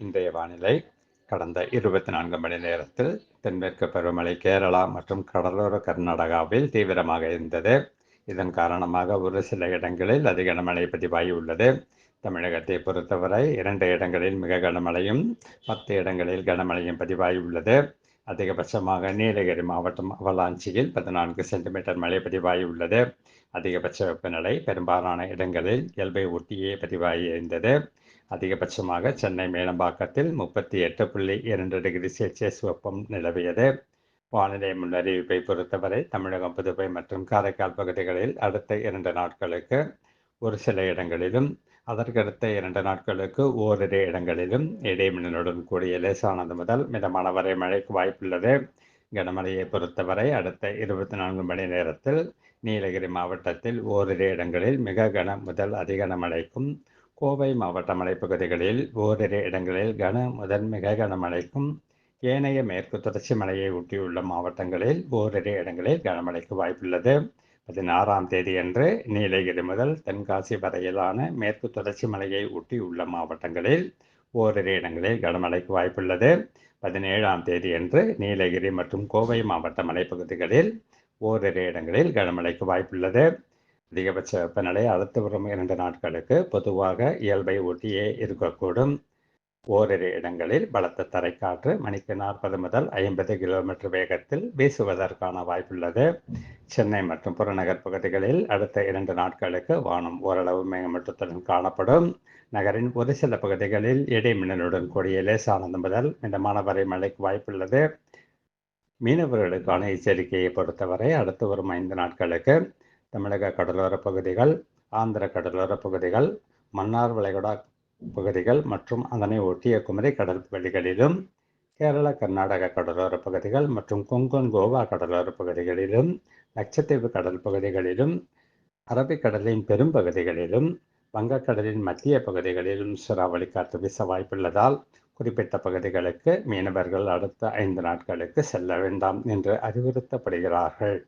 இன்றைய வானிலை கடந்த இருபத்தி நான்கு மணி நேரத்தில் தென்மேற்கு பருவமழை கேரளா மற்றும் கடலோர கர்நாடகாவில் தீவிரமாக இருந்தது. இதன் காரணமாக ஒரு சில இடங்களில் அதிக கனமழை பதிவாகி உள்ளது. தமிழகத்தை பொறுத்தவரை இரண்டு இடங்களில் மிக கனமழையும் பத்து இடங்களில் கனமழையும் பதிவாகி உள்ளது. அதிகபட்சமாக நீலகிரி மாவட்டம் அவலாஞ்சியில் பதினான்கு சென்டிமீட்டர் மழை பதிவாகி உள்ளது அதிகபட்ச வெப்பநிலை பெரும்பாலான இடங்களில் இயல்பை ஒட்டியே பதிவாகி இருந்தது. அதிகபட்சமாக சென்னை மேலம்பாக்கத்தில் முப்பத்தி எட்டு புள்ளி இரண்டு டிகிரி செல்சியஸ் வெப்பம் நிலவியது. வானிலை முன்னறிவிப்பை பொறுத்தவரை தமிழகம் புதுவை மற்றும் காரைக்கால் பகுதிகளில் அடுத்த இரண்டு நாட்களுக்கு ஒரு சில இடங்களிலும் அதற்கடுத்த இரண்டு நாட்களுக்கு ஓரிரு இடங்களிலும் இடைமின்னலுடன் கூடிய லேசானது முதல் மிதமான வரை மழைக்கு வாய்ப்புள்ளது. கனமழையை பொறுத்தவரை அடுத்த இருபத்தி நான்கு மணி நேரத்தில் நீலகிரி மாவட்டத்தில் ஓரிரு இடங்களில் மிக கன முதல் அதிகன மழைக்கும் கோவை மாவட்ட மலைப்பகுதிகளில் ஓரிரு இடங்களில் கன முதல் மிக கனமழைக்கும் ஏனைய மேற்கு தொடர்ச்சி மலையை ஒட்டியுள்ள மாவட்டங்களில் ஓரிரு இடங்களில் கனமழைக்கு வாய்ப்புள்ளது. பதினாறாம் தேதியன்று நீலகிரி முதல் தென்காசி வரையிலான மேற்கு தொடர்ச்சி மலையை ஒட்டியுள்ள மாவட்டங்களில் ஓரிரு இடங்களில் கனமழைக்கு வாய்ப்புள்ளது. பதினேழாம் தேதியன்று நீலகிரி மற்றும் கோவை மாவட்ட மலைப்பகுதிகளில் ஓரிரு இடங்களில் கனமழைக்கு வாய்ப்புள்ளது. அதிகபட்ச வெப்பநிலை அடுத்து வரும் இரண்டு நாட்களுக்கு பொதுவாக இயல்பை ஒட்டியே இருக்கக்கூடும். ஓரிரு இடங்களில் பலத்த தரைக்காற்று மணிக்கு நாற்பது முதல் ஐம்பது கிலோமீட்டர் வேகத்தில் வீசுவதற்கான வாய்ப்புள்ளது. சென்னை மற்றும் புறநகர் பகுதிகளில் அடுத்த இரண்டு நாட்களுக்கு வானம் ஓரளவு மேகமூட்டத்துடன் காணப்படும். நகரின் ஒரு சில பகுதிகளில் இடைமின்னலுடன் கூடிய லேசானது முதல் மிதமான வரை மழைக்கு வாய்ப்புள்ளது. மீனவர்களுக்கான எச்சரிக்கையை பொறுத்தவரை அடுத்து வரும் ஐந்து நாட்களுக்கு தமிழக கடலோர பகுதிகள் ஆந்திர கடலோர பகுதிகள் மன்னார் வளைகுடா பகுதிகள் மற்றும் அதனை ஒட்டிய குமரி கடல் கேரள கர்நாடக கடலோர பகுதிகள் மற்றும் கொங்கன் கோவா கடலோர பகுதிகளிலும் லட்சத்தீவு கடல் பகுதிகளிலும் அரபிக்கடலின் பெரும்பகுதிகளிலும் வங்கக்கடலின் மத்திய பகுதிகளிலும் சூறாவளி காற்று வீச வாய்ப்புள்ளதால் குறிப்பிட்ட பகுதிகளுக்கு மீனவர்கள் அடுத்த ஐந்து நாட்களுக்கு செல்ல வேண்டாம் என்று அறிவுறுத்தப்படுகிறார்கள்.